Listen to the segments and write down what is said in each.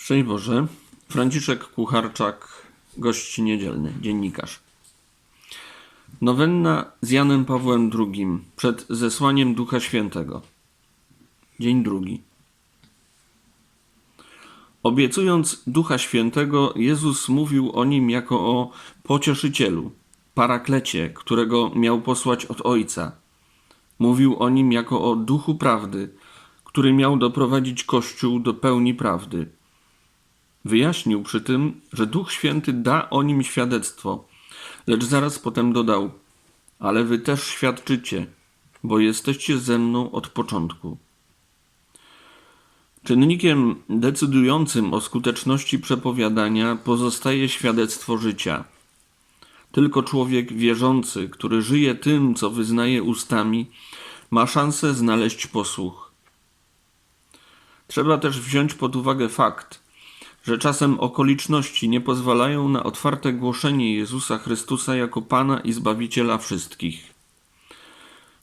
Szczęść Boże. Franciszek Kucharczak, gość niedzielny, dziennikarz. Nowenna z Janem Pawłem II przed zesłaniem Ducha Świętego. Dzień drugi. Obiecując Ducha Świętego, Jezus mówił o nim jako o pocieszycielu, paraklecie, którego miał posłać od Ojca. Mówił o nim jako o duchu prawdy, który miał doprowadzić Kościół do pełni prawdy. Wyjaśnił przy tym, że Duch Święty da o nim świadectwo, lecz zaraz potem dodał: Ale wy też świadczycie, bo jesteście ze mną od początku. Czynnikiem decydującym o skuteczności przepowiadania pozostaje świadectwo życia. Tylko człowiek wierzący, który żyje tym, co wyznaje ustami, ma szansę znaleźć posłuch. Trzeba też wziąć pod uwagę fakt, że czasem okoliczności nie pozwalają na otwarte głoszenie Jezusa Chrystusa jako Pana i Zbawiciela wszystkich.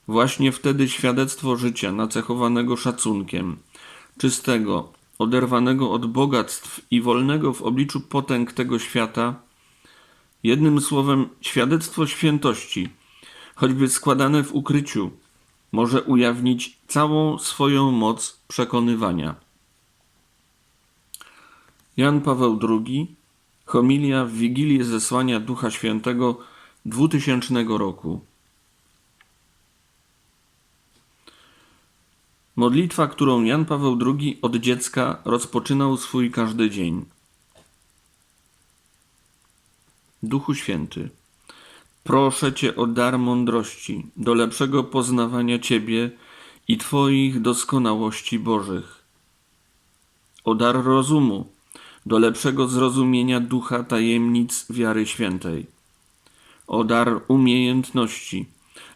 Właśnie wtedy świadectwo życia nacechowanego szacunkiem, czystego, oderwanego od bogactw i wolnego w obliczu potęg tego świata, jednym słowem świadectwo świętości, choćby składane w ukryciu, może ujawnić całą swoją moc przekonywania. Jan Paweł II, homilia w Wigilię Zesłania Ducha Świętego 2000 roku. Modlitwa, którą Jan Paweł II od dziecka rozpoczynał swój każdy dzień. Duchu Święty, proszę Cię o dar mądrości do lepszego poznawania Ciebie i Twoich doskonałości Bożych, o dar rozumu do lepszego zrozumienia ducha tajemnic wiary świętej, o dar umiejętności,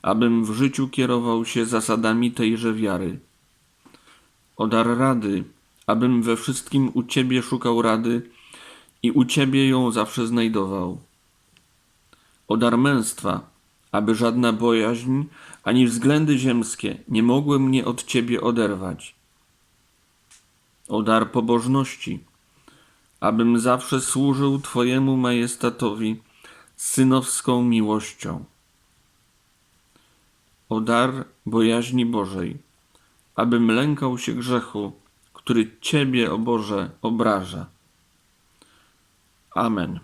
abym w życiu kierował się zasadami tejże wiary, o dar rady, abym we wszystkim u Ciebie szukał rady i u Ciebie ją zawsze znajdował, o dar męstwa, aby żadna bojaźń ani względy ziemskie nie mogły mnie od Ciebie oderwać, o dar pobożności, abym zawsze służył Twojemu majestatowi synowską miłością. O dar bojaźni Bożej, abym lękał się grzechu, który Ciebie, o Boże, obraża. Amen.